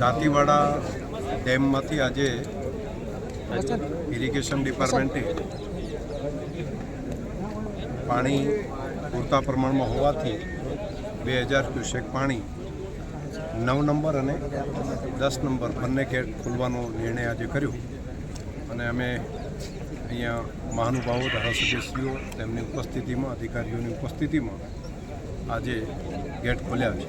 દાંતીવાડા ડેમમાંથી આજે ઇરિગેશન ડિપાર્ટમેન્ટે પાણી પૂરતા પ્રમાણમાં હોવાથી બે હજાર ક્યુસેક પાણી નવ નંબર અને દસ નંબર બંને ગેટ ખોલવાનો નિર્ણય આજે કર્યો. અને અમે અહીંયા મહાનુભાવો, ધારાસભ્યશ્રીઓ, તેમની ઉપસ્થિતિમાં, અધિકારીઓની ઉપસ્થિતિમાં આજે ગેટ ખોલ્યા છે.